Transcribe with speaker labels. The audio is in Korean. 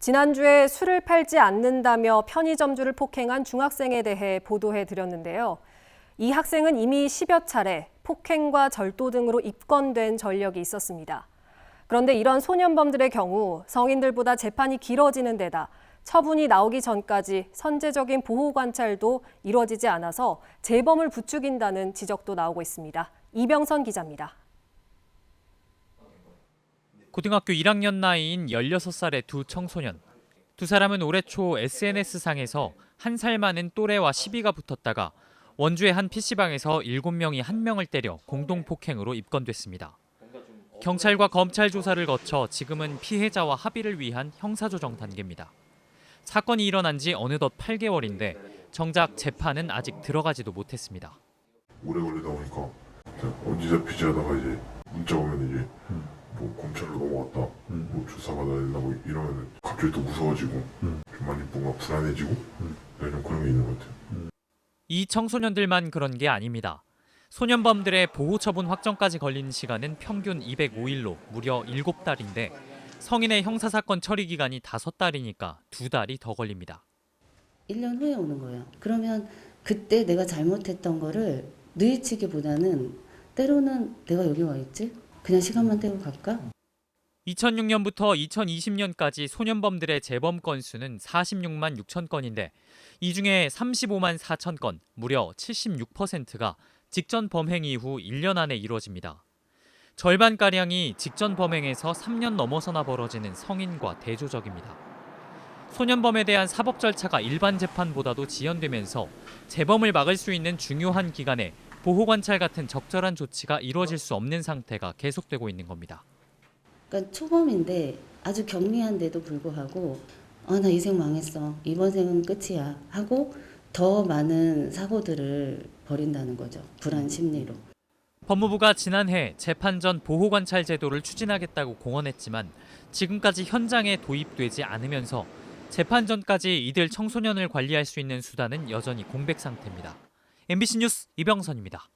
Speaker 1: 지난주에 술을 팔지 않는다며 편의점주를 폭행한 중학생에 대해 보도해 드렸는데요. 이 학생은 이미 10여 차례 폭행과 절도 등으로 입건된 전력이 있었습니다. 그런데 이런 소년범들의 경우 성인들보다 재판이 길어지는 데다 처분이 나오기 전까지 선제적인 보호 관찰도 이루어지지 않아서 재범을 부추긴다는 지적도 나오고 있습니다. 이병선 기자입니다.
Speaker 2: 고등학교 1학년 나이인 16살의 두 청소년. 두 사람은 올해 초 SNS상에서 한 살 많은 또래와 시비가 붙었다가 원주의 한 PC방에서 7명이 한 명을 때려 공동 폭행으로 입건됐습니다. 경찰과 검찰 조사를 거쳐 지금은 피해자와 합의를 위한 형사조정 단계입니다. 사건이 일어난 지 어느덧 8개월인데 정작 재판은 아직 들어가지도 못했습니다.
Speaker 3: 오래 걸리다 보니까 언제 잡히지 하다가 이제 문자 오면 이제 뭐 검찰로 넘어갔다 뭐 조사받아야 된다고 이러면 갑자기 또 무서워지고 좀 많이 뭔가 불안해지고 네, 좀 그런 게 있는 것 같아요
Speaker 2: 이 청소년들만 그런 게 아닙니다. 소년범들의 보호 처분 확정까지 걸리는 시간은 평균 205일로 무려 7달인데 성인의 형사 사건 처리 기간이 5달이니까 2달이 더 걸립니다.
Speaker 4: 1년 후에 오는 거예요. 그러면 그때 내가 잘못했던 거를 뉘우치기보다는 때로는 내가 여기 와 있지? 그냥 시간만 때우고 갈까?
Speaker 2: 2006년부터 2020년까지 소년범들의 재범 건수는 46만 6천 건인데 이 중에 35만 4천 건, 무려 76%가 직전 범행 이후 1년 안에 이루어집니다. 절반가량이 직전 범행에서 3년 넘어서나 벌어지는 성인과 대조적입니다. 소년범에 대한 사법 절차가 일반 재판보다도 지연되면서 재범을 막을 수 있는 중요한 기간에 보호 관찰 같은 적절한 조치가 이루어질 수 없는 상태가 계속되고 있는 겁니다.
Speaker 4: 그러니까 초범인데 아주 경미한데도 불구하고 아 나 이 생 망했어 이번 생은 끝이야 하고 더 많은 사고들을 벌인다는 거죠 불안 심리로
Speaker 2: 법무부가 지난해 재판 전 보호 관찰 제도를 추진하겠다고 공언했지만 지금까지 현장에 도입되지 않으면서 재판 전까지 이들 청소년을 관리할 수 있는 수단은 여전히 공백 상태입니다. MBC 뉴스 이병선입니다.